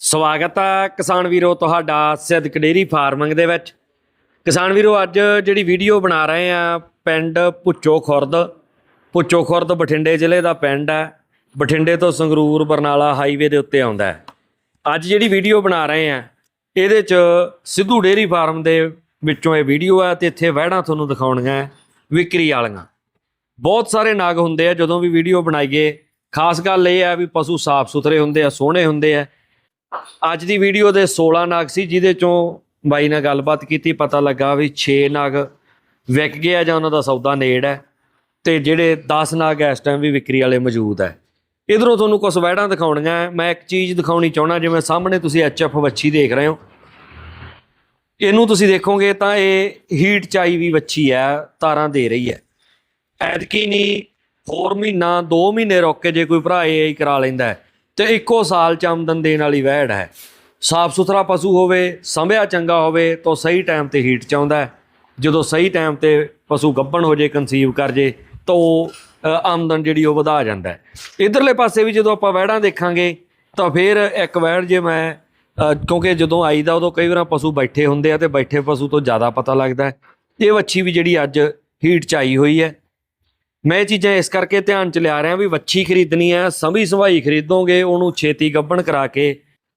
ਸਵਾਗਤ ਹੈ ਕਿਸਾਨ ਵੀਰੋ ਤੁਹਾਡਾ ਸਿੱਧਕ ਡੇਰੀ ਫਾਰਮਿੰਗ ਦੇ ਵਿੱਚ। ਕਿਸਾਨ ਵੀਰੋ, ਅੱਜ ਜਿਹੜੀ ਵੀਡੀਓ ਬਣਾ ਰਹੇ ਆ, ਪਿੰਡ ਪੁੱਚੋ ਖੁਰਦ। ਪੁੱਚੋ ਖੁਰਦ ਬਠਿੰਡੇ ਜ਼ਿਲ੍ਹੇ ਦਾ ਪਿੰਡ ਹੈ। ਬਠਿੰਡੇ ਤੋਂ ਸੰਗਰੂਰ ਬਰਨਾਲਾ ਹਾਈਵੇ ਦੇ ਉੱਤੇ ਆਉਂਦਾ ਹੈ। ਅੱਜ ਜਿਹੜੀ ਵੀਡੀਓ ਬਣਾ ਰਹੇ ਆ, ਇਹਦੇ 'ਚ ਸਿੱਧੂ ਡੇਰੀ ਫਾਰਮ ਦੇ ਵਿੱਚੋਂ ਇਹ ਵੀਡੀਓ ਹੈ ਤੇ ਇੱਥੇ ਵਹਿੜਾਂ ਤੁਹਾਨੂੰ ਦਿਖਾਉਣੀਆਂ ਵਿਕਰੀ ਵਾਲੀਆਂ। ਬਹੁਤ ਸਾਰੇ ਨਾਗ ਹੁੰਦੇ ਆ, ਜਦੋਂ ਵੀ ਵੀਡੀਓ ਬਣਾਈਏ, ਖਾਸ ਗੱਲ ਇਹ ਹੈ ਵੀ ਪਸ਼ੂ ਸਾਫ਼ ਸੁਥਰੇ ਹੁੰਦੇ ਆ, ਸੋਹਣੇ ਹੁੰਦੇ ਆ। ਅੱਜ ਦੀ ਵੀਡੀਓ ਦੇ 16 ਨਾਗ ਸੀ ਜਿਹਦੇ ਚੋਂ ਬਾਈ ਨਾਲ ਗੱਲਬਾਤ ਕੀਤੀ ਪਤਾ ਲੱਗਾ ਵੀ 6 ਨਾਗ ਵਿਕ ਗਿਆ ਜਾਂ ਉਹਨਾਂ ਦਾ ਸੌਦਾ ਨੇੜ ਹੈ ਤੇ ਜਿਹੜੇ 10 ਨਾਗ ਇਸ ਟਾਈਮ ਵੀ ਵਿਕਰੀ ਵਾਲੇ ਮੌਜੂਦ ਹੈ। ਇਧਰੋਂ ਤੁਹਾਨੂੰ ਕੁਝ ਵੈੜਾਂ ਦਿਖਾਉਣੀਆਂ ਮੈਂ ਇੱਕ ਚੀਜ਼ ਦਿਖਾਉਣੀ ਚਾਹਣਾ ਜਿਵੇਂ ਸਾਹਮਣੇ ਤੁਸੀਂ ਐਚਐਫ ਵੱਛੀ ਦੇਖ ਰਹੇ ਹੋ। ਇਹਨੂੰ ਤੁਸੀਂ ਦੇਖੋਗੇ ਤਾਂ ਇਹ ਹੀਟ ਚਾਈ ਵੀ ਵੱਛੀ ਹੈ ਤਾਰਾਂ ਦੇ ਰਹੀ ਹੈ। ਐਤਕੀ ਨਹੀਂ ਹੋਰ ਮਹੀਨਾ 2 ਮਹੀਨੇ ਰੁਕ ਕੇ ਜੇ ਕੋਈ ਭਰਾ ਇਹ ਕਰਾ ਲੈਂਦਾ ਹੈ, ਤੇ ਇੱਕੋ ਸਾਲ ਚ ਆਮਦਨ ਦੇਣ ਵਾਲੀ ਵਹਿੜ ਹੈ। ਸਾਫ਼ ਸੁਥਰਾ ਪਸ਼ੂ ਹੋਵੇ, ਸੰਭਿਆ ਚੰਗਾ ਹੋਵੇ, ਤਾਂ ਸਹੀ ਟਾਈਮ ਤੇ ਹੀਟ ਚ ਆਉਂਦਾ ਜਦੋਂ ਸਹੀ ਟਾਈਮ ਤੇ ਪਸ਼ੂ ਗੱਭਣ ਹੋ ਜੇ ਕਨਸੀਵ ਕਰ ਜੇ, ਤਾਂ ਉਹ ਆਮਦਨ ਜਿਹੜੀ ਉਹ ਵਧਾ ਜਾਂਦਾ ਹੈ। ਇਧਰਲੇ ਪਾਸੇ ਵੀ ਜਦੋਂ ਆਪਾਂ ਵਹਿੜਾਂ ਦੇਖਾਂਗੇ, ਤਾਂ ਫਿਰ ਇੱਕ ਵਹਿੜ ਜੇ ਮੈਂ ਕਿਉਂਕਿ ਜਦੋਂ ਆਈਦਾ ਉਦੋਂ ਕਈ ਵਾਰ ਪਸ਼ੂ ਬੈਠੇ ਹੁੰਦੇ ਆ ਤੇ ਬੈਠੇ ਪਸ਼ੂ ਤੋਂ ਜ਼ਿਆਦਾ ਪਤਾ ਲੱਗਦਾ ਇਹ ਵੱਛੀ ਵੀ ਜਿਹੜੀ ਅੱਜ ਹੀਟ ਚ ਆਈ ਹੋਈ ਹੈ। ਮੈਂ ਇਹ ਚੀਜ਼ਾਂ ਇਸ ਕਰਕੇ ਧਿਆਨ ਚ ਲਿਆ ਰਿਹਾ ਵੀ ਵੱਛੀ ਖਰੀਦਣੀ ਹੈ ਸੰਭੀ ਸੰਭਾਈ ਖਰੀਦੋਗੇ ਉਹਨੂੰ ਛੇਤੀ ਗੱਭਣ ਕਰਾ ਕੇ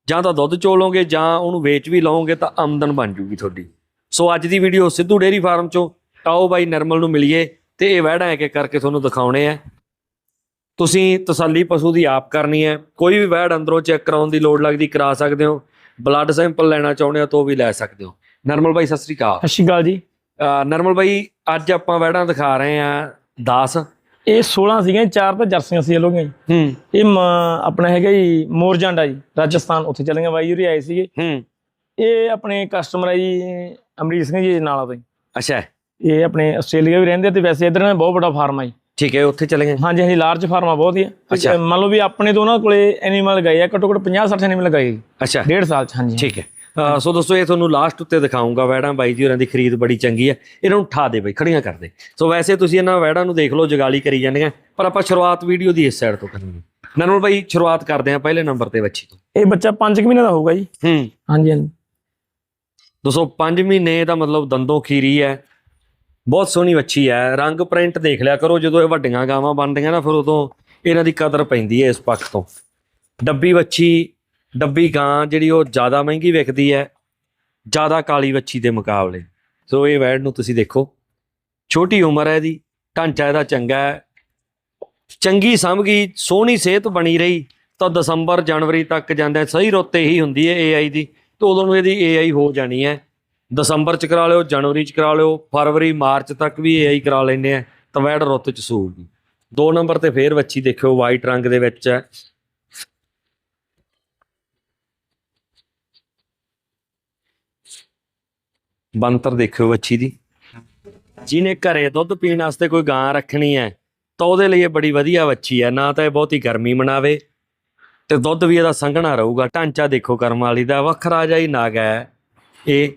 ਜਾਂ ਤਾਂ ਦੁੱਧ ਚੋਲੋਗੇ ਜਾਂ ਉਹਨੂੰ ਵੇਚ ਵੀ ਲਓਗੇ ਤਾਂ ਆਮਦਨ ਬਣ ਜੂਗੀ ਤੁਹਾਡੀ। ਸੋ ਅੱਜ ਦੀ ਵੀਡੀਓ ਸਿੱਧੂ ਡੇਰੀ ਫਾਰਮ ਚੋਂ ਆਓ ਬਾਈ ਨਰਮਲ ਨੂੰ ਮਿਲੀਏ ਤੇ ਇਹ ਵਹਿੜਾਂ ਇੱਕ ਇੱਕ ਕਰਕੇ ਤੁਹਾਨੂੰ ਦਿਖਾਉਣੇ ਆ। ਤੁਸੀਂ ਤਸੱਲੀ ਪਸ਼ੂ ਦੀ ਆਪ ਕਰਨੀ ਹੈ ਕੋਈ ਵੀ ਵਹਿੜ ਅੰਦਰੋਂ ਚੈੱਕ ਕਰਾਉਣ ਦੀ ਲੋੜ ਲੱਗਦੀ ਕਰਾ ਸਕਦੇ ਹੋ ਬਲੱਡ ਸੈਂਪਲ ਲੈਣਾ ਚਾਹੁੰਦੇ ਹੋ ਤਾਂ ਉਹ ਵੀ ਲੈ ਸਕਦੇ ਹੋ। ਨਰਮਲ ਬਾਈ ਸਤਿ ਸ੍ਰੀ ਅਕਾਲ। ਸਤਿ ਸ਼੍ਰੀ ਅਕਾਲ ਜੀ। ਨਰਮਲ ਬਾਈ ਅੱਜ ਆਪਾਂ ਵਹਿੜਾਂ ਦਿਖਾ ਰਹੇ ਆ 10 ਇਹ 16 ਸੀਗੀਆਂ ਚਾਰ ਤਾਂ ਜਰਸੀਆਂ ਸੀ ਲੋਗੀਆਂ ਜੀ। ਹੂੰ। ਇਹ ਆਪਣਾ ਹੈਗਾ ਜੀ ਮੋਰਜੰਡਾ ਜੀ ਰਾਜਸਥਾਨ ਉੱਥੇ ਚੱਲੇ ਗਏ ਬਾਈ ਜੀ ਆਏ ਸੀਗੇ। ਹੂੰ। ਇਹ ਆਪਣੇ ਕਸਟਮਰ ਆ ਜੀ ਅਮਰੀਕ ਸਿੰਘ ਜੀ ਨਾਲ ਤੋਂ। ਅੱਛਾ। ਇਹ ਆਪਣੇ ਆਸਟ੍ਰੇਲੀਆ ਵੀ ਰਹਿੰਦੇ ਤੇ ਵੈਸੇ ਇਧਰ ਨਾ ਬਹੁਤ ਵੱਡਾ ਫਾਰਮ ਆ ਜੀ। ਠੀਕ ਹੈ ਉੱਥੇ ਚਲੇ ਗਏ। ਹਾਂਜੀ ਹਾਂਜੀ ਲਾਰਜ ਫਾਰਮ ਆ ਬਹੁਤ ਹੀ। ਅੱਛਾ। ਮੰਨ ਲਓ ਵੀ ਆਪਣੇ ਤੋਂ ਉਹਨਾਂ ਕੋਲੇ ਐਨੀਮਲ ਗਏ ਆ ਘੱਟੋ ਘੱਟ 50 60 ਐਨੀਮਲ ਗਏ ਅੱਛਾ। ਡੇਢ ਸਾਲ ਚ ਹਾਂਜੀ। ਠੀਕ ਹੈ। ਸੋ ਦੋਸਤੋ ਇਹ ਤੁਹਾਨੂੰ ਲਾਸਟ ਉੱਤੇ ਦਿਖਾਉਂਗਾ ਵੈੜਾਂ। ਬਾਈ ਜੀ ਹੋਰਾਂ ਦੀ ਖਰੀਦ ਬੜੀ ਚੰਗੀ ਹੈ। ਇਹਨਾਂ ਨੂੰ ਠਾ ਦੇ ਬਈ ਖੜੀਆਂ ਕਰ ਦੇ। ਸੋ ਵੈਸੇ ਤੁਸੀਂ ਇਹਨਾਂ ਵੈੜਾਂ ਨੂੰ ਦੇਖ ਲਓ ਜਗਾਲੀ ਕਰੀ ਜਾਂਦੀਆਂ। ਪਰ ਆਪਾਂ ਸ਼ੁਰੂਆਤ ਵੀਡੀਓ ਦੀ ਇਸ ਸਾਈਡ ਤੋਂ ਕਰਨੀ ਹੈ ਨਰਮਲ ਬਾਈ ਸ਼ੁਰੂਆਤ ਕਰਦੇ ਹਾਂ ਪਹਿਲੇ ਨੰਬਰ ਤੇ ਬੱਚੀ ਤੋਂ। ਇਹ ਬੱਚਾ 5 ਮਹੀਨੇ ਦਾ ਹੋਊਗਾ ਜੀ। ਹੂੰ। ਹਾਂਜੀ ਹਾਂਜੀ। ਦੋਸਤੋ 5 ਮਹੀਨੇ ਦਾ ਮਤਲਬ ਦੰਦੋਂ ਖੀਰੀ ਹੈ। ਬਹੁਤ ਸੋਹਣੀ ਬੱਚੀ ਹੈ। ਰੰਗ ਪ੍ਰਿੰਟ ਦੇਖ ਲਿਆ ਕਰੋ ਜਦੋਂ ਇਹ ਵੱਡੀਆਂ ਗਾਵਾਂ ਬਣਦੀਆਂ ਨਾ ਫਿਰ ਉਦੋਂ ਇਹਨਾਂ ਦੀ ਕਦਰ ਪੈਂਦੀ ਹੈ ਇਸ ਪੱਖ ਤੋਂ। ਡੱਬੀ ਬੱਚੀ ਡੱਬੀ ਗਾਂ ਜਿਹੜੀ ਉਹ ਜ਼ਿਆਦਾ ਮਹਿੰਗੀ ਵਿਕਦੀ ਹੈ, ਜ਼ਿਆਦਾ ਕਾਲੀ ਵੱਛੀ ਦੇ ਮੁਕਾਬਲੇ। ਸੋ ਇਹ ਵੈੜ ਨੂੰ ਤੁਸੀਂ ਦੇਖੋ। ਛੋਟੀ ਉਮਰ ਹੈ ਇਹਦੀ, ਢਾਂਚਾ ਇਹਦਾ ਚੰਗਾ ਹੈ। ਚੰਗੀ ਸਮਝੀ ਸੋਹਣੀ ਸਿਹਤ ਬਣੀ ਰਹੀ, ਤਾਂ ਦਸੰਬਰ, ਜਨਵਰੀ ਤੱਕ ਜਾਂਦਾ ਸਹੀ ਰੁੱਤ ਇਹੀ ਹੁੰਦੀ ਹੈ ਏਆਈ ਦੀ। ਤੇ ਉਦੋਂ ਨੂੰ ਇਹਦੀ ਏਆਈ ਹੋ ਜਾਣੀ ਹੈ। ਦਸੰਬਰ ਚ ਕਰਾ ਲਿਓ, ਜਨਵਰੀ ਚ ਕਰਾ ਲਿਓ, ਫਰਵਰੀ, ਮਾਰਚ ਤੱਕ ਵੀ ਏਆਈ ਕਰਾ ਲੈਂਦੇ ਆ, ਤਾਂ ਵੈੜ ਰੁੱਤ ਚ ਸੂਗੀ ਦੋ ਨੰਬਰ ਤੇ ਫੇਰ ਵੱਛੀ ਦੇਖਿਓ ਵਾਈਟ ਰੰਗ ਦੇ ਵਿੱਚ ਹੈ। ਬੰਤਰ ਦੇਖਿਓ ਵੱਛੀ ਦੀ। ਜਿਹਨੇ ਘਰੇ ਦੁੱਧ ਪੀਣ ਵਾਸਤੇ ਕੋਈ ਗਾਂ ਰੱਖਣੀ ਹੈ, ਤਾਂ ਉਹਦੇ ਲਈ ਇਹ ਬੜੀ ਵਧੀਆ ਵੱਛੀ ਹੈ। ਨਾ ਤਾਂ ਇਹ ਬਹੁਤੀ ਗਰਮੀ ਮਨਾਵੇ ਤੇ ਦੁੱਧ ਵੀ ਇਹਦਾ ਸੰਘਣਾ ਰਹੂਗਾ। ਢਾਂਚਾ ਦੇਖੋ ਕਰਮ ਵਾਲੀ ਦਾ। ਵੱਖਰਾ ਜਿਹਾ ਹੀ ਨਾਗ ਹੈ। ਇਹ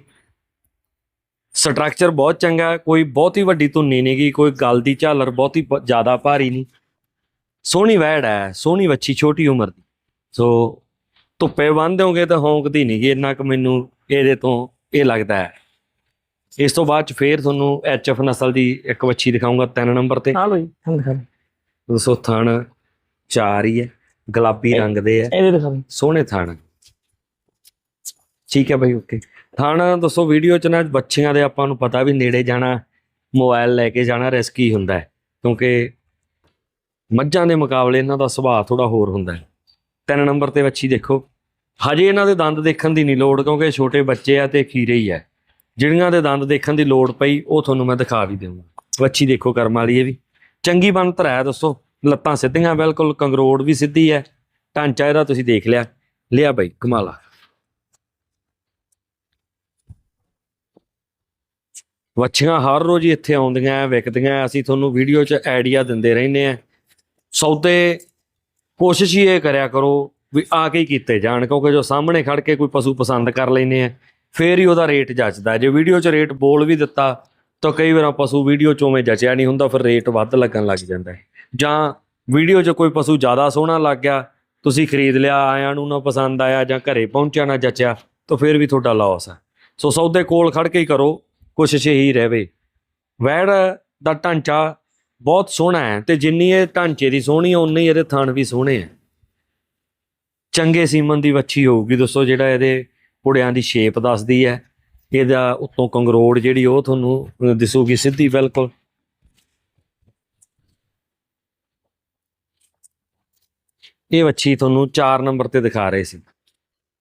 ਸਟਰਕਚਰ ਬਹੁਤ ਚੰਗਾ ਹੈ। ਕੋਈ ਬਹੁਤੀ ਵੱਡੀ ਧੁੰਨੀ ਨਹੀਂ ਗੀ, ਕੋਈ ਗਲ ਦੀ ਝਾਲਰ ਬਹੁਤੀ ਪ- ਜ਼ਿਆਦਾ ਭਾਰੀ ਨਹੀਂ। ਸੋਹਣੀ ਵੈੜ ਹੈ, ਸੋਹਣੀ ਵੱਛੀ ਛੋਟੀ ਉਮਰ ਦੀ। ਸੋ ਧੁੱਪੇ ਬੰਨ੍ਹ ਦਿਓਗੇ ਤਾਂ ਹੌਂਕਦੀ ਨਹੀਂ ਗੀ। ਇੰਨਾ ਕੁ ਮੈਨੂੰ ਇਹਦੇ ਤੋਂ ਇਹ ਲੱਗਦਾ ਹੈ। ਇਸ ਤੋਂ ਬਾਅਦ ਚ ਫੇਰ ਤੁਹਾਨੂੰ ਐਚਐਫ ਨਸਲ ਦੀ ਇੱਕ ਬੱਚੀ ਦਿਖਾਉਂਗਾ ਤਿੰਨ ਨੰਬਰ ਤੇ। ਆ ਲਓ ਜੀ ਹਾਂ ਦਿਖਾ। ਦੋਸਤੋ ਥਣ ਚਾਰ ਹੀ ਹੈ ਗੁਲਾਬੀ ਰੰਗ ਦੇ ਹੈ। ਇਹਦੇ ਦਿਖਾ। ਸੋਹਣੇ ਥਣ। ਠੀਕ ਹੈ ਭਾਈ ਓਕੇ। ਥਣ ਦੱਸੋ ਵੀਡੀਓ ਚ ਨਾ ਬੱਚਿਆਂ ਦੇ ਆਪਾਂ ਨੂੰ ਪਤਾ ਵੀ ਨੇੜੇ ਜਾਣਾ ਮੋਬਾਈਲ ਲੈ ਕੇ ਜਾਣਾ ਰਿਸਕੀ ਹੁੰਦਾ ਹੈ। ਕਿਉਂਕਿ ਮੱਝਾਂ ਦੇ ਮੁਕਾਬਲੇ ਇਹਨਾਂ ਦਾ ਸੁਭਾਅ ਥੋੜਾ ਹੋਰ ਹੁੰਦਾ ਹੈ। ਤਿੰਨ ਨੰਬਰ ਤੇ ਬੱਚੀ ਦੇਖੋ। ਹਜੇ ਇਹਨਾਂ ਦੇ ਦੰਦ ਦੇਖਣ ਦੀ ਨਹੀਂ ਲੋੜ ਕਿਉਂਕਿ ਛੋਟੇ ਬੱਚੇ ਆ ਤੇ ਖੀਰੇ ਹੀ ਹੈ ਜਿਹੜੀਆਂ ਦੇ ਦੰਦ ਦੇਖਣ ਦੀ ਲੋੜ ਪਈ, ਉਹ ਤੁਹਾਨੂੰ ਮੈਂ ਦਿਖਾ ਵੀ ਦੇਵਾਂਗਾ ਵੱਛੀ ਦੇਖੋ ਕਰਮ ਵਾਲੀ ਇਹ ਵੀ। ਚੰਗੀ ਬਣਤਰ ਹੈ ਦੱਸੋ। ਲੱਤਾਂ ਸਿੱਧੀਆਂ ਬਿਲਕੁਲ, ਕੰਗਰੋੜ ਵੀ ਸਿੱਧੀ ਹੈ। ਢਾਂਚਾ ਇਹਦਾ ਤੁਸੀਂ ਦੇਖ ਲਿਆ। ਲਿਆ ਬਈ ਕਮਾਲਾ ਵੱਛੀਆਂ ਹਰ ਰੋਜ਼ ਇੱਥੇ ਆਉਂਦੀਆਂ, ਵਿਕਦੀਆਂ। ਅਸੀਂ ਤੁਹਾਨੂੰ ਵੀਡੀਓ 'ਚ ਆਈਡੀਆ ਦਿੰਦੇ ਰਹਿੰਦੇ ਆ ਸੌਦੇ ਕੋਸ਼ਿਸ਼ ਹੀ ਇਹ ਕਰਿਆ ਕਰੋ ਵੀ ਆ ਕੇ ਕੀਤੇ ਜਾਣ, ਕਿਉਂਕਿ ਜੋ ਸਾਹਮਣੇ ਖੜ ਕੇ ਕੋਈ ਪਸ਼ੂ ਪਸੰਦ ਕਰ ਲੈਨੇ ਆ ਫੇਰ ਹੀ ਉਹਦਾ ਰੇਟ ਜੱਜਦਾ ਜੇ ਵੀਡੀਓ 'ਚ ਰੇਟ ਬੋਲ ਵੀ ਦਿੱਤਾ, ਤਾਂ ਕਈ ਵਾਰ ਪਸ਼ੂ ਵੀਡੀਓ 'ਚੋਂ ਉਵੇਂ ਜਚਿਆ ਨਹੀਂ ਹੁੰਦਾ, ਫਿਰ ਰੇਟ ਵੱਧ ਲੱਗਣ ਲੱਗ ਜਾਂਦਾ ਹੈ। ਜਾਂ ਵੀਡੀਓ 'ਚ ਕੋਈ ਪਸ਼ੂ ਜ਼ਿਆਦਾ ਸੋਹਣਾ ਲੱਗ ਗਿਆ, ਤੁਸੀਂ ਖਰੀਦ ਲਿਆ, ਆਇਆਂ ਨੂੰ ਨਾ ਪਸੰਦ ਆਇਆ, ਜਾਂ ਘਰੇ ਪਹੁੰਚਿਆ ਨਾ ਜਚਿਆ, ਤਾਂ ਫਿਰ ਵੀ ਤੁਹਾਡਾ ਲਾਸ ਹੈ। ਸੋ ਸੌਦੇ ਕੋਲ ਖੜ ਕੇ ਹੀ ਕਰੋ ਕੋਸ਼ਿਸ਼ ਇਹੀ ਰਹੇ। ਵੈੜ ਦਾ ਢਾਂਚਾ ਬਹੁਤ ਸੋਹਣਾ ਹੈ ਤੇ ਜਿੰਨੀ ਇਹ ਢਾਂਚੇ ਦੀ ਸੋਹਣੀ ਹੈ ਉਨੇ ਇਹਦੇ ਥਣ ਵੀ ਸੋਹਣੇ ਹੈ। ਚੰਗੇ ਸੀਮਨ ਦੀ ਵੱਛੀ ਹੋਊਗੀ ਦੋਸਤੋ ਜਿਹੜਾ ਇਹਦੇ ਪੁੜਿਆਂ ਦੀ ਸ਼ੇਪ ਦੱਸਦੀ ਹੈ। ਇਹਦਾ ਉੱਤੋਂ ਕੰਗਰੋੜ ਜਿਹੜੀ ਉਹ ਤੁਹਾਨੂੰ ਦਿਸੂਗੀ ਸਿੱਧੀ ਬਿਲਕੁਲ। ਇਹ ਵੱਛੀ ਤੁਹਾਨੂੰ 4 ਨੰਬਰ ਤੇ ਦਿਖਾ ਰਹੇ ਸੀ।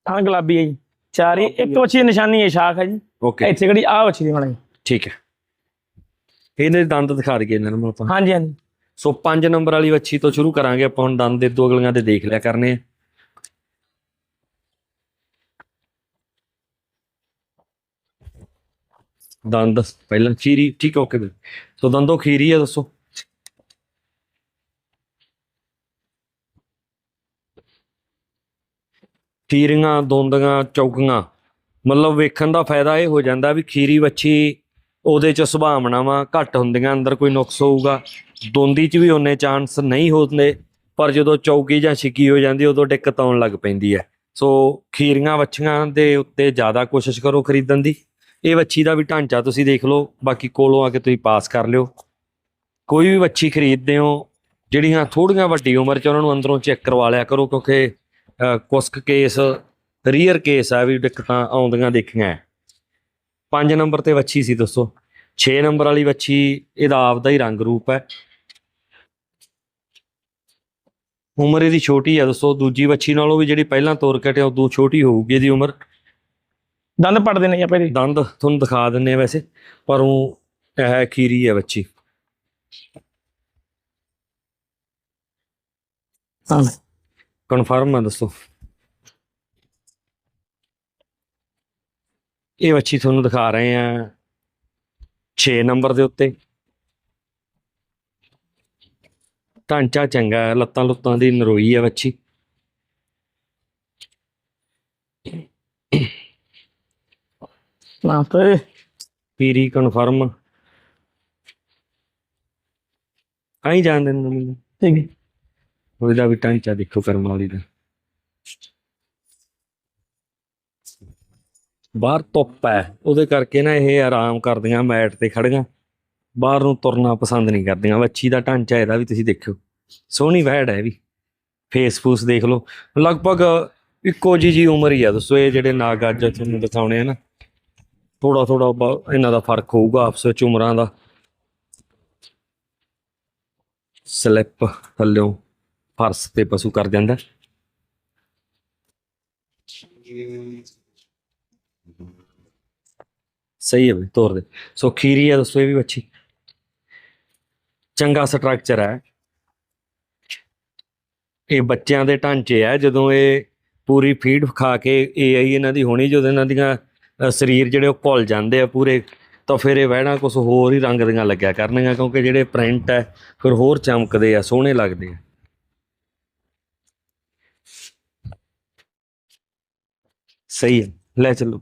ਹਾਂ ਗੁਲਾਬੀ ਹੈ ਜੀ। ਚਾਰ ਹੀ ਇੱਕ ਵੱਛੀ ਦੀ ਨਿਸ਼ਾਨੀ ਹੈ ਸ਼ਾਖ ਹੈ ਜੀ। ਓਕੇ। ਇੱਥੇ ਕਿਹੜੀ ਆਹ ਵੱਛੀ ਦੀ ਬਣਾਈ ਠੀਕ ਹੈ। ਇਹਦੇ ਦੰਦ ਦਿਖਾ ਦਈਏ ਇਹਨਾਂ ਨੂੰ ਆਪਾਂ। ਹਾਂਜੀ ਹਾਂਜੀ। ਸੋ 5 ਨੰਬਰ ਵਾਲੀ ਵੱਛੀ ਤੋਂ ਸ਼ੁਰੂ ਕਰਾਂਗੇ। ਆਪਾਂ ਹੁਣ ਦੰਦ ਦੇ ਦੋ ਅਗਲੀਆਂ ਦੇ ਦੇਖ ਲਿਆ ਕਰਨੇ ਆ। ਦੰਦ, ਪਹਿਲਾਂ ਖੀਰੀ, ਠੀਕ ਓਕੇ ਸੋ ਦੰਦੋ ਖੀਰੀ ਹੈ, ਦੱਸੋ। ਖੀਰੀਆਂ ਦੋਂਦੀਆਂ ਚੌਕੀਆਂ। ਮਤਲਬ ਵੇਖਣ ਦਾ ਫਾਇਦਾ ਇਹ ਹੋ ਜਾਂਦਾ ਵੀ ਖੀਰੀ ਵੱਛੀ ਉਹਦੇ ਚ ਸੁਭਾਵਨਾਵਾਂ ਘੱਟ ਹੁੰਦੀਆਂ, ਅੰਦਰ ਕੋਈ ਨੁਕਸ ਹੋਊਗਾ। ਦੋਂਦੀ ਚ ਵੀ ਉਹਨੇ ਚਾਂਸ ਨਹੀਂ ਹੁੰਦੇ, ਪਰ ਜਦੋਂ ਚੌਕੀ ਜਾਂ ਛਿੱਕੀ ਹੋ ਜਾਂਦੀ, ਉਦੋਂ ਦਿੱਕਤ ਆਉਣ ਲੱਗ ਪੈਂਦੀ ਹੈ। ਸੋ ਖੀਰੀਆਂ ਵੱਛੀਆਂ ਦੇ ਉੱਤੇ ਜ਼ਿਆਦਾ ਕੋਸ਼ਿਸ਼ ਕਰੋ ਖਰੀਦਣ ਦੀ। ਇਹ ਵੱਛੀ ਦਾ ਵੀ ਢਾਂਚਾ ਤੁਸੀਂ ਦੇਖ ਲਓ, ਬਾਕੀ ਕੋਲੋਂ ਆ ਕੇ ਤੁਸੀਂ ਪਾਸ ਕਰ ਲਿਓ। ਕੋਈ ਵੀ ਵੱਛੀ ਖਰੀਦਦੇ ਹੋ ਜਿਹੜੀਆਂ ਥੋੜੀਆਂ ਵੱਡੀ ਉਮਰ ਚ ਉਹਨਾਂ ਨੂੰ ਅੰਦਰੋਂ ਚੈੱਕ ਕਰਵਾ ਲਿਆ ਕਰੋ, ਕਿਉਂਕਿ ਕੁਸ਼ਕ ਕੇਸ, ਰੀਅਰ ਕੇਸ ਆ ਵੀ ਦਿੱਕਤਾਂ ਆਉਂਦੀਆਂ ਦੇਖੀਆਂ ਹੈ। ਪੰਜ ਨੰਬਰ ਤੇ ਵੱਛੀ ਸੀ ਦੱਸੋ। 6 ਨੰਬਰ ਵਾਲੀ ਵੱਛੀ, ਇਹਦਾ ਆਪਦਾ ਹੀ ਰੰਗ ਰੂਪ ਹੈ ਉਮਰ ਇਹਦੀ ਛੋਟੀ ਹੈ ਦੱਸੋ। ਦੂਜੀ ਵੱਛੀ ਨਾਲੋਂ ਵੀ ਜਿਹੜੀ ਪਹਿਲਾਂ ਤੋਰ ਕਟਿਆ ਉਦੋਂ ਛੋਟੀ ਹੋਊਗੀ ਇਹਦੀ ਉਮਰ। ਦੰਦ ਪੜਦੇ ਨੇ ਆਪਾਂ ਇਹਦੇ। ਦੰਦ ਤੁਹਾਨੂੰ ਦਿਖਾ ਦਿੰਨੇ ਆ ਵੈਸੇ ਪਰ ਉਹ ਇਹ ਖੀਰੀ ਹੈ ਬੱਚੀ। ਹਾਂ। ਕਨਫਰਮ ਹੈ ਦੱਸੋ। ਇਹ ਵੱਛੀ ਤੁਹਾਨੂੰ ਦਿਖਾ ਰਹੇ ਆ 6 ਨੰਬਰ ਦੇ ਉੱਤੇ। ਢਾਂਚਾ ਚੰਗਾ ਲੱਤਾਂ ਲੁੱਤਾਂ ਦੀ ਨਰੋਈ ਹੈ ਵੱਛੀ ਨਾ ਤੇ ਪੀਰੀ ਕਨਫਰਮ ਆਈ ਜਾਣ ਦਿੰਦੇ ਮੈਨੂੰ। ਠੀਕ ਹੈ। ਉਹਦਾ ਵੀ ਢਾਂਚਾ ਦੇਖੋ ਕਰਮ ਵਾਲੀ ਦਾ। ਬਾਹਰ ਧੁੱਪ ਹੈ। ਉਹਦੇ ਕਰਕੇ ਨਾ ਇਹ ਆਰਾਮ ਕਰਦੀਆਂ ਮੈਟ ਤੇ ਖੜੀਆਂ ਬਾਹਰ ਨੂੰ ਤੁਰਨਾ ਪਸੰਦ ਨਹੀਂ ਕਰਦੀਆਂ। ਵੱਛੀ ਦਾ ਢਾਂਚਾ ਇਹਦਾ ਵੀ ਤੁਸੀਂ ਦੇਖਿਓ। ਸੋਹਣੀ ਵੈੜ ਹੈ ਵੀ। ਫੇਸ ਫੂਸ ਦੇਖ ਲਓ। ਲਗਭਗ ਇੱਕੋ ਜੀ ਜੀ ਉਮਰ ਹੀ ਆ। ਦੋਸਤੋ ਇਹ ਜਿਹੜੇ ਨਾਗ ਅੱਜ ਤੁਹਾਨੂੰ ਦਿਖਾਉਣੇ ਆ ਨਾ। ਥੋੜਾ ਥੋੜਾ ਇਹਨਾਂ ਦਾ ਫ਼ਰਕ ਹੋਊਗਾ ਆਪਸ ਵਿੱਚ ਉਮਰਾਂ ਦਾ। ਸਲਿੱਪ ਥੱਲਿਓਂ ਫਰਸ਼ ਤੇ ਪਸ਼ੂ ਕਰ ਜਾਂਦਾ। ਸਹੀ ਹੈ ਬਈ, ਤੋਰ ਦੇ। ਸੋ ਖੀਰੀ ਹੈ ਦੋਸਤੋ, ਇਹ ਵੀ ਬੱਚੀ। ਚੰਗਾ ਸਟਰਕਚਰ ਹੈ। ਇਹ ਬੱਚਿਆਂ ਦੇ ਢਾਂਚੇ ਹੈ, ਜਦੋਂ ਇਹ ਪੂਰੀ ਫੀਡ ਖਾ ਕੇ ਏਆਈ ਇਹਨਾਂ ਦੀ ਹੋਣੀ, ਜਦੋਂ ਇਹਨਾਂ ਦੀਆਂ ਸਰੀਰ ਜਿਹੜੇ ਉਹ ਘੁਲ ਜਾਂਦੇ ਆ ਪੂਰੇ, ਤਾਂ ਫਿਰ ਇਹ ਵਹਿਣਾ ਕੁਝ ਹੋਰ ਹੀ ਰੰਗ ਦੀਆਂ ਲੱਗਿਆ ਕਰਨਗੀਆਂ, ਕਿਉਂਕਿ ਜਿਹੜੇ ਪ੍ਰਿੰਟ ਹੈ, ਫਿਰ ਹੋਰ ਚਮਕਦੇ ਆ, ਸੋਹਣੇ ਲੱਗਦੇ ਆ। ਸਹੀ ਹੈ, ਲੈ ਚੱਲੋ।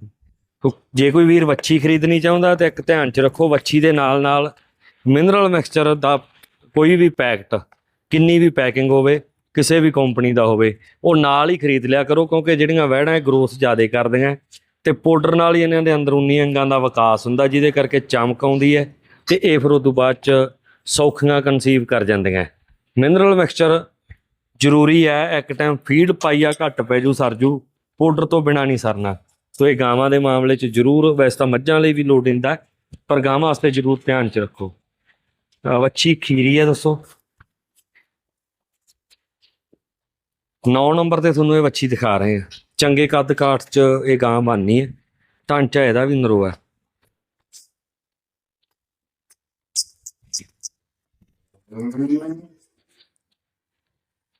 ਜੇ ਕੋਈ ਵੀਰ ਵੱਛੀ ਖਰੀਦਣੀ ਚਾਹੁੰਦਾ ਤਾਂ ਇੱਕ ਧਿਆਨ 'ਚ ਰੱਖੋ, ਵੱਛੀ ਦੇ ਨਾਲ ਨਾਲ ਮਿਨਰਲ ਮਿਕਸਚਰ ਦਾ ਕੋਈ ਵੀ ਪੈਕਟ, ਕਿੰਨੀ ਵੀ ਪੈਕਿੰਗ ਹੋਵੇ, ਕਿਸੇ ਵੀ ਕੰਪਨੀ ਦਾ ਹੋਵੇ, ਉਹ ਨਾਲ ਹੀ ਖਰੀਦ ਲਿਆ ਕਰੋ, ਕਿਉਂਕਿ ਜਿਹੜੀਆਂ ਵਹਿੜਾਂ ਇਹ ਗਰੋਥ ਜ਼ਿਆਦਾ ਕਰਦੀਆਂ। ਤੇ ਪਾਊਡਰ ਨਾਲ ਹੀ ਇਹਨਾਂ ਦੇ ਅੰਦਰੂਨੀ ਅੰਗਾਂ ਦਾ ਵਿਕਾਸ ਹੁੰਦਾ, ਜਿਹਦੇ ਕਰਕੇ ਚਮਕ ਆਉਂਦੀ ਹੈ ਤੇ ਇਹ ਫਿਰ ਉਦੋਂ ਬਾਅਦ ਚ ਸੌਖੀਆਂ ਕਨਸੀਵ ਕਰ ਜਾਂਦੀਆਂ। ਮਿਨਰਲ ਮਿਕਸਚਰ ਜ਼ਰੂਰੀ ਹੈ, ਇੱਕ ਟਾਈਮ ਫੀਡ ਪਾਈਆ ਘੱਟ ਪੈ ਜੂ ਸਰਜੂ ਪਾਊਡਰ ਤੋਂ ਬਿਨਾ ਨਹੀਂ ਸਰਨਾ। ਸੋ ਇਹ ਗਾਵਾਂ ਦੇ ਮਾਮਲੇ 'ਚ ਜ਼ਰੂਰ, ਵੈਸੇ ਤਾਂ ਮੱਝਾਂ ਲਈ ਵੀ ਲੋੜ ਹੁੰਦਾ, ਪਰ ਗਾਵਾਂ ਵਾਸਤੇ ਜ਼ਰੂਰ ਧਿਆਨ 'ਚ ਰੱਖੋ। ਵੱਛੀ ਖੀਰੀ ਹੈ, ਦੱਸੋ। 9 ਨੰਬਰ ਤੇ ਤੁਹਾਨੂੰ ਇਹ ਵੱਛੀ ਦਿਖਾ ਰਹੇ ਹਾਂ। ਚੰਗੇ ਕੱਦ ਕਾਠ 'ਚ ਇਹ ਗਾਂ ਬਣਨੀ ਹੈ। ਢਾਂਚਾ ਇਹਦਾ ਵੀ ਨਰੋ ਹੈ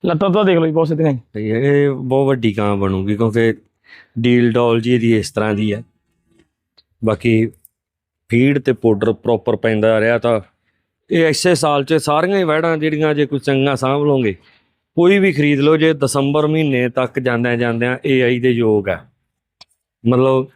ਲੱਤਾਂ ਤਾਂ ਦੇਖ ਲਓ ਜੀ ਬਹੁਤ ਸਿੱਧੀਆਂ ਜੀ। ਤੇ ਇਹ ਬਹੁਤ ਵੱਡੀ ਗਾਂ ਬਣੂਗੀ ਕਿਉਂਕਿ ਡੀਲ ਡੋਲ ਜੀ ਇਹਦੀ ਇਸ ਤਰ੍ਹਾਂ ਦੀ ਹੈ। ਬਾਕੀ ਫੀਡ ਤੇ ਪਾਊਡਰ ਪ੍ਰੋਪਰ ਪੈਂਦਾ ਰਿਹਾ ਤਾਂ ਇਹ ਐਸੇ ਸਾਲ 'ਚ ਸਾਰੀਆਂ ਹੀ ਵਹਿੜਾਂ ਜਿਹੜੀਆਂ ਜੇ ਕੋਈ ਚੰਗਾ ਸਾਂਭ ਲਓਗੇ ਕੋਈ ਵੀ ਖਰੀਦ ਲਓ ਜੇ ਦਸੰਬਰ ਮਹੀਨੇ ਤੱਕ ਜਾਂਦਿਆਂ ਜਾਂਦਿਆਂ AI ਦੇ ਯੋਗ ਹੈ। ਮਤਲਬ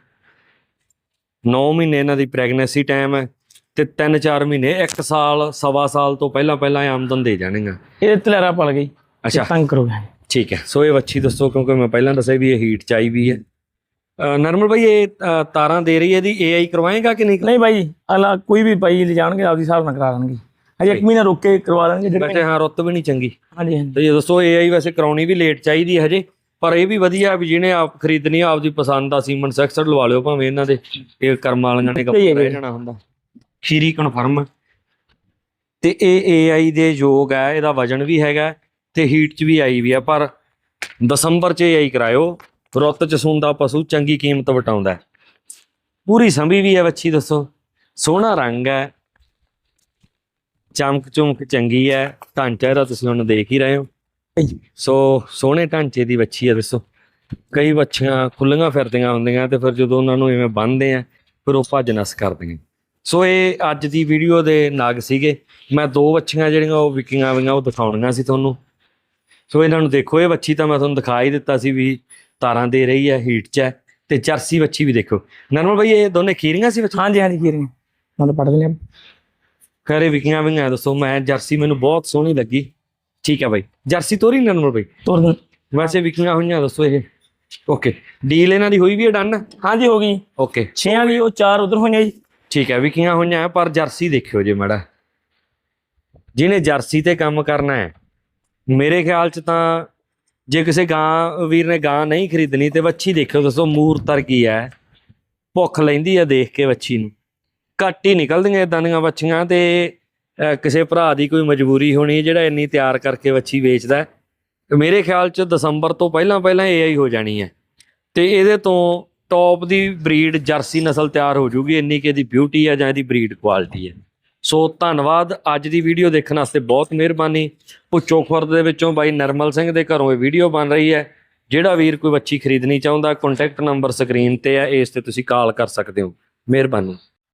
9 ਮਹੀਨੇ ਇਹਨਾਂ ਦੀ ਪ੍ਰੈਗਨੈਂਸੀ ਟਾਈਮ ਹੈ ਤੇ 3-4 ਮਹੀਨੇ 1 ਸਾਲ ਸਵਾ ਸਾਲ ਤੋਂ ਪਹਿਲਾਂ ਪਹਿਲਾਂ ਆਮਦਨ ਦੇ ਜਾਣਗੀਆਂ ਇਹ ਤਲੇਰਾ ਪਲ ਗਈ ਅੱਛਾ। ਤੰਗ ਕਰੋਗੇ ਠੀਕ ਹੈ। ਸੋ ਇਹ ਵੱਛੀ ਦੱਸੋ ਕਿਉਂਕਿ ਮੈਂ ਪਹਿਲਾਂ ਦੱਸਿਆ ਵੀ ਇਹ ਹੀਟ ਚ ਆਈ ਵੀ ਹੈ। ਨਰਮਲ ਭਾਈ ਇਹ ਤਾਰਾਂ ਦੇ ਰਹੀ ਹੈ ਇਹਦੀ ਏਆਈ ਕਰਵਾਏਗਾ ਕਿ ਨਹੀਂ? ਨਹੀਂ ਬਾਈ ਅਲਾ ਕੋਈ ਵੀ ਬਾਈ ਲੈ ਜਾਣਗੇ ਆਪਦੀ ਹਿਸਾਬ ਨਾਲ ਕਰਾ ਦੇਣਗੇ। ਹਜੇ ਇੱਕ ਮਹੀਨਾ ਰੁਕ ਕੇ ਕਰਵਾ ਦੇਣਗੇ ਜਿਹੜੇ ਵੈਸੇ ਹਾਂ ਰੁੱਤ ਵੀ ਨਹੀਂ ਚੰਗੀ। ਹਾਂਜੀ ਹਾਂਜੀ। ਤੇ ਇਹ ਦੱਸੋ ਏਆਈ ਵੈਸੇ ਕਰਾਉਣੀ ਵੀ ਲੇਟ ਚਾਹੀਦੀ ਹੈ ਹਜੇ ਪਰ ਇਹ ਵੀ ਵਧੀਆ ਵੀ ਜਿਹਨੇ ਆਪ ਖਰੀਦਣੀ ਆ ਆਪਦੀ ਪਸੰਦ ਦਾ ਸੀਮਨ ਸੈਕਸਰ ਲਵਾ ਲਿਓ ਭਾਵੇਂ ਇਹਨਾਂ ਦੇ ਇਹ ਕਰਮ ਵਾਲੀਆਂ ਨੇ ਸਹੀ ਹੈ ਕੱਪੜੇ ਰਹਿ ਵੀਰੇ। ਜਾਣਾ ਹੁੰਦਾ। ਖੀਰੀ ਕਨਫਰਮ ਤੇ ਇਹ ਏਆਈ ਦੇ ਯੋਗ ਹੈ ਇਹਦਾ ਵਜਨ ਵੀ ਹੈਗਾ ਤੇ ਹੀਟ ਚ ਵੀ ਆਈ ਵੀ ਆ ਪਰ ਦਸੰਬਰ ਚ ਏਆਈ ਕਰਾਇਓ ਰੁੱਤ ਚ ਸੁੰਦਾ ਪਸ਼ੂ ਚੰਗੀ ਕੀਮਤ ਵਟਾਉਂਦਾ ਹੈ। ਪੂਰੀ ਸੰਭੀ ਵੀ ਹੈ ਵੱਛੀ ਦੱਸੋ। ਸੋਹਣਾ ਰੰਗ ਹੈ ਚਮਕ ਚੁਮਕ ਚੰਗੀ ਹੈ, ਢਾਂਚਾ ਇਹਦਾ ਤੁਸੀਂ ਹੁਣ ਦੇਖ ਹੀ ਰਹੇ ਹੋ। ਸੋ ਸੋਹਣੇ ਢਾਂਚੇ ਦੀ ਵੱਛੀ ਹੈ ਦੱਸੋ। ਕਈ ਵੱਛੀਆਂ ਖੁੱਲੀਆਂ ਫਿਰਦੀਆਂ ਹੁੰਦੀਆਂ ਤੇ ਫਿਰ ਜਦੋਂ ਉਹਨਾਂ ਨੂੰ ਐਵੇਂ ਬੰਨ੍ਹਦੇ ਆ, ਫਿਰ ਉਹ ਭੱਜ ਨਸ ਕਰਦੀਆਂ। ਸੋ ਇਹ ਅੱਜ ਦੀ ਵੀਡੀਓ ਦੇ ਨਾਗ ਸੀਗੇ। ਮੈਂ ਦੋ ਵੱਛੀਆਂ ਜਿਹੜੀਆਂ ਉਹ ਵਿਕੀਆਂ ਹੋਈਆਂ, ਉਹ ਦਿਖਾਉਣੀਆਂ ਸੀ ਤੁਹਾਨੂੰ। ਸੋ ਇਹਨਾਂ ਨੂੰ ਦੇਖੋ, ਇਹ ਵੱਛੀ ਤਾਂ ਮੈਂ ਤੁਹਾਨੂੰ ਦਿਖਾ ਹੀ ਦਿੱਤਾ ਸੀ ਵੀ ਤਾਰਾਂ ਦੇ ਰਹੀ ਹੈ, ਹੀਟ 'ਚ ਹੈ ਤੇ ਜਰਸੀ ਵੱਛੀ ਵੀ ਦੇਖੋ। ਨਰਮਲ ਭਾਈ ਇਹ ਦੋਨੇ ਖੀਰੀਆਂ ਸੀ ਵੱਛੀ ਹਾਂਜੀ ਹਾਂਜੀ ਕੀਰੀਆਂ ਮਤਲਬ ਪੜ ਦਿੰਦੇ ਆ ਖਰੇ ਵਿਕੀਆਂ ਆਈਆਂ ਦੱਸੋ ਮੈਂ ਜਰਸੀ ਮੈਨੂੰ ਬਹੁਤ ਸੋਹਣੀ ਲੱਗੀ। ਠੀਕ ਹੈ ਭਾਈ ਜਰਸੀ ਤੋਰੀ ਨਰਮਲ ਭਾਈ ਤੋਰ ਦਿਨ ਵੈਸੇ ਵਿਕੀਆਂ ਹੋਈਆਂ ਦੱਸੋ ਇਹ। ਓਕੇ ਡੀਲ ਇਹਨਾਂ ਦੀ ਹੋਈ ਵੀ ਹੈ ਡਨ ਹਾਂਜੀ ਹੋ ਗਈ। ਓਕੇ ਛੇਆਂ ਦੀ ਉਹ ਚਾਰ ਉਧਰ ਹੋਈਆਂ ਜੀ। ਠੀਕ ਹੈ ਵਿਕੀਆਂ ਹੋਈਆਂ ਪਰ ਜਰਸੀ ਦੇਖਿਓ ਜੇ ਮੜਾ। ਜਿਹਨੇ ਜਰਸੀ ਤੇ ਕੰਮ ਕਰਨਾ ਹੈ ਮੇਰੇ ਖਿਆਲ ਚ ਤਾਂ ਜੇ ਕਿਸੇ ਗਾਂ ਵੀਰ ਨੇ ਗਾਂ ਨਹੀਂ ਖਰੀਦਣੀ ਤੇ ਵੱਛੀ ਦੇਖਿਓ ਦੱਸੋ ਮੂਰਤਰ ਕੀ ਹੈ। ਭੁੱਖ ਲੈਂਦੀ ਹੈ ਦੇਖ ਕੇ ਵੱਛੀ ਨੂੰ। ਘੱਟ ਹੀ ਨਿਕਲਦੀਆਂ ਇਦਾਂ ਦੀਆਂ ਵੱਛੀਆਂ ਤੇ ਕਿਸੇ ਭਰਾ ਦੀ ਕੋਈ ਮਜਬੂਰੀ ਹੋਣੀ ਜਿਹੜਾ ਇੰਨੀ ਤਿਆਰ ਕਰਕੇ ਵੱਛੀ ਵੇਚਦਾ ਤੇ ਮੇਰੇ ਖਿਆਲ ਚ ਦਸੰਬਰ ਤੋਂ ਪਹਿਲਾਂ ਪਹਿਲਾਂ ਏਆਈ ਹੋ ਜਾਣੀ ਹੈ। ਤੇ ਇਹਦੇ ਤੋਂ ਟੌਪ ਦੀ ਬਰੀਡ ਜਰਸੀ ਨਸਲ ਤਿਆਰ ਹੋ ਜੂਗੀ, ਇੰਨੀ ਕਿ ਇਹਦੀ ਬਿਊਟੀ ਹੈ ਜਾਂ ਇਹਦੀ ਬਰੀਡ ਕੁਆਲਿਟੀ ਹੈ। ਸੋ ਧੰਨਵਾਦ, ਅੱਜ ਦੀ ਵੀਡੀਓ ਦੇਖਣ ਵਾਸਤੇ ਬਹੁਤ ਮਿਹਰਬਾਨੀ। ਪੁੱਚੋ ਖੁਰਦ ਦੇ ਵਿੱਚੋਂ ਬਾਈ ਨਰਮਲ ਸਿੰਘ ਦੇ ਘਰੋਂ ਇਹ ਵੀਡੀਓ ਬਣ ਰਹੀ ਹੈ। ਜਿਹੜਾ ਵੀਰ ਕੋਈ ਵੱਛੀ ਖਰੀਦਣੀ ਚਾਹੁੰਦਾ ਕੰਟੈਕਟ ਨੰਬਰ ਸਕਰੀਨ ਤੇ ਹੈ ਇਸ ਤੇ ਤੁਸੀਂ ਕਾਲ ਕਰ ਸਕਦੇ ਹੋ। ਮਿਹਰਬਾਨੀ।